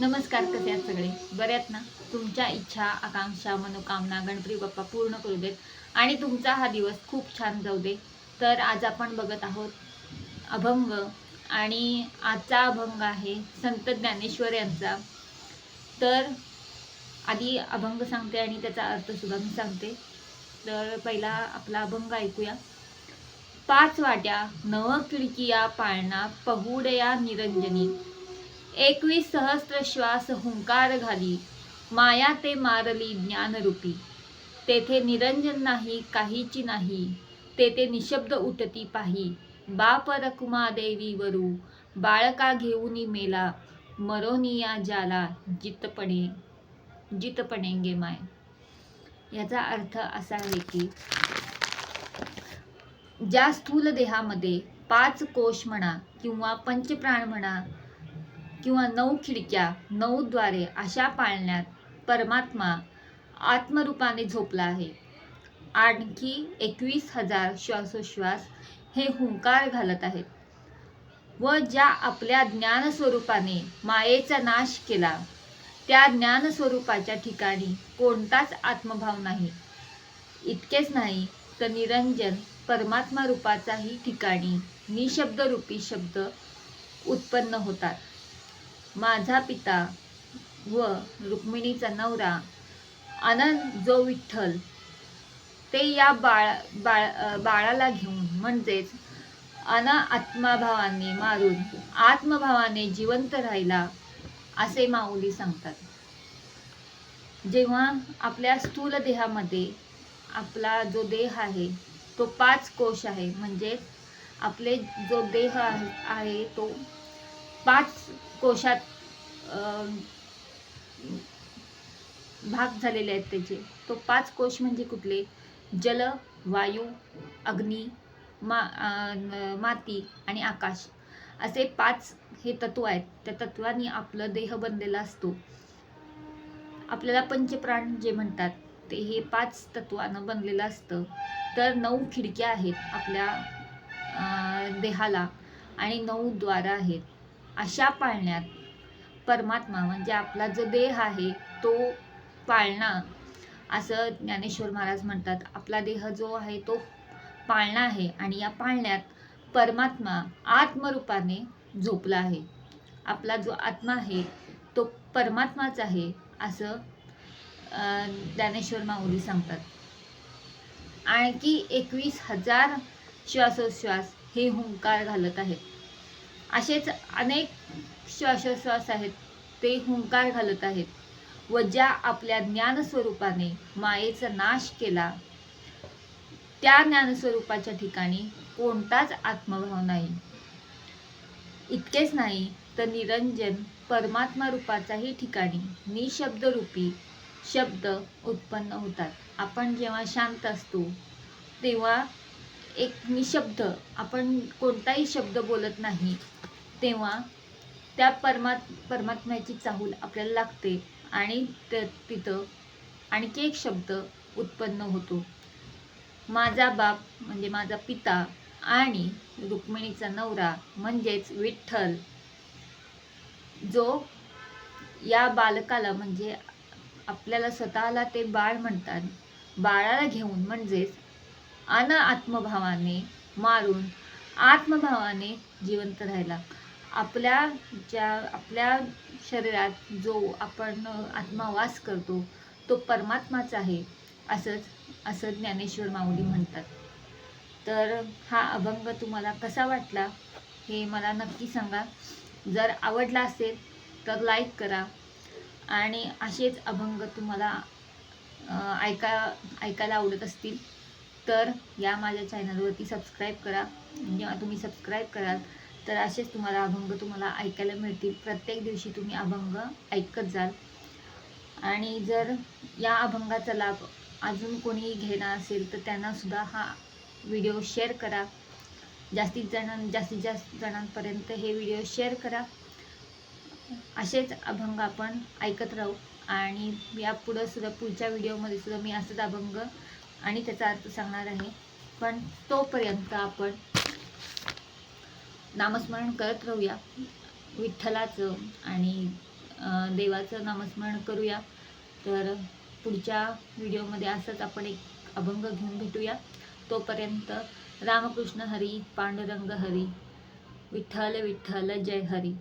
नमस्कार कसे आहेत सगळे? बऱ्यात ना? तुमच्या इच्छा आकांक्षा मनोकामना गणपती बाप्पा पूर्ण करू देत. आणि तुमचा हा दिवस खूप छान जाऊ दे. तर आज आपण बघत आहोत अभंग. आणि आजचा अभंग आहे संत ज्ञानेश्वर यांचा. तर आधी अभंग सांगते आणि त्याचा अर्थ सुद्धा मी सांगते. तर पहिला आपला अभंग ऐकूया. पाच वाट्या नव खिडकिया पाळणा पहुडया निरंजनी. एकवीस सहस्त्र श्वास हुंकार घाली. माया ते मारली ज्ञानरूपी. तेथे निरंजन नाही काहीची नाही. तेथे निशब्द उठती पाही. बाप रकुमा देवी वरू. बाळका घेऊनी मेला. मरोनिया जाला जितपणे जितपणेंगे माय. याचा अर्थ असा आहे की ज्या स्थूल देहामध्ये पाच कोश म्हणा किंवा पंचप्राण म्हणा किंवा नऊ खिडक्या नऊ द्वारे अशा पाळण्यात परमात्मा आत्मरूपाने झोपला आहे. आणखी एकवीस हजार श्वासोश्वास हे हुंकार घालत आहेत. व ज्या आपल्या ज्ञानस्वरूपाने मायेचा नाश केला त्या ज्ञानस्वरूपाच्या ठिकाणी कोणताच आत्मभाव नाही. इतकेच नाही तर निरंजन परमात्मा रूपाचाही ठिकाणी निशब्द रूपी शब्द उत्पन्न होतात. माझा पिता व रुक्मिणीचा नवरा आनंद जो विठ्ठल ते या बाळ बाळ बाळाला घेऊन म्हणजेच अन आत्माभावाने मारून आत्मभावाने जिवंत राहिला असे माऊली सांगतात. जेव्हा आपल्या स्थूल देहामध्ये आपला जो देह आहे तो पाच कोश आहे म्हणजेच आपले जो देह आहे तो पाच कोशात भाग झालेले आहेत त्याचे. तो पाच कोश म्हणजे कुठले? जल वायू अग्नी मा माती आणि आकाश. असे पाच हे तत्व आहेत. त्या तत्वांनी आपलं देह बनलेला असतो. आपल्याला पंचप्राण जे म्हणतात ते हे पाच तत्वानं बनलेलं असतं. तर नऊ खिडक्या आहेत आपल्या देहाला आणि नऊ द्वारं आहेत. अशा पाळण्यात परमात्मा म्हणजे आपला जो देह आहे तो पाळणा असं ज्ञानेश्वर महाराज म्हणतात. आपला देह जो आहे तो पाळणा आहे आणि या पाळण्यात परमात्मा आत्मरूपाने झोपला आहे. आपला जो आत्मा आहे तो परमात्माच आहे असं ज्ञानेश्वर माऊली सांगतात. आणखी एकवीस हजार श्वासोश्वास हे हुंकार घालत आहेत. असेच अनेक श्वासोश्वास आहेत. ते हुंकार घालत आहेत. व ज्या आपल्या ज्ञानस्वरूपाने मायेचा नाश केला. त्या ज्ञानस्वरूपाच्या ठिकाणी कोणताच आत्मभाव नाही. इतकेच नाही तर निरंजन परमात्मा रूपाचाही ठिकाणी निशब्द रूपी शब्द उत्पन्न होतात. आपण जेव्हा शांत असतो तेव्हा एक निशब्द आपण कोणताही शब्द बोलत नाही तेव्हा त्या परमात् परमात्म्याची चाहूल आपल्याला लागते आणि त्या तिथं आणखी एक शब्द उत्पन्न होतो. माझा बाप म्हणजे माझा पिता आणि रुक्मिणीचा नवरा म्हणजेच विठ्ठल जो या बालकाला म्हणजे आपल्याला स्वतःला ते बाळ म्हणतात. बाळाला घेऊन म्हणजेच अन आत्मभावाने मारून आत्मभावाने जिवंत राहिला. आपल्या ज्या आपल्या शरीरात जो आपण आत्मावास करतो तो परमात्माच आहे असंच असं ज्ञानेश्वर माऊली म्हणतात. तर हा अभंग तुम्हाला कसा वाटला हे मला नक्की सांगा. जर आवडला असेल तर लाईक करा. आणि असेच अभंग तुम्हाला ऐका ऐकायला आवडत असतील तर या माझ्या चॅनलवरती सबस्क्राईब करा. जेव्हा तुम्ही सबस्क्राईब कराल तर असेच तुम्हाला अभंग तुम्हाला ऐकायला मिळतील. प्रत्येक दिवशी तुम्ही अभंग ऐकत जाल. आणि जर या अभंगाचा लाभ अजून कोणी घेणार असेल तर त्यांनासुद्धा हा व्हिडिओ शेअर करा. जास्तीत जणां जास्तीत जास्त जणांपर्यंत हे व्हिडिओ शेअर करा. असेच अभंग आपण ऐकत राहू. आणि यापुढं सुद्धा पुढच्या व्हिडिओमध्ये सुद्धा मी असंच अभंग आणि त्याचा अर्थ सांगणार आहे. पण तोपर्यंत आपण नामस्मरण करत राहूया. विठ्ठलाचं आणि देवाचं नामस्मरण करूया. तर पुढच्या व्हिडिओमध्ये असंच आपण एक अभंग घेऊन भेटूया. तोपर्यंत रामकृष्ण हरी पांडुरंग हरी. विठ्ठल विठ्ठल जय हरी.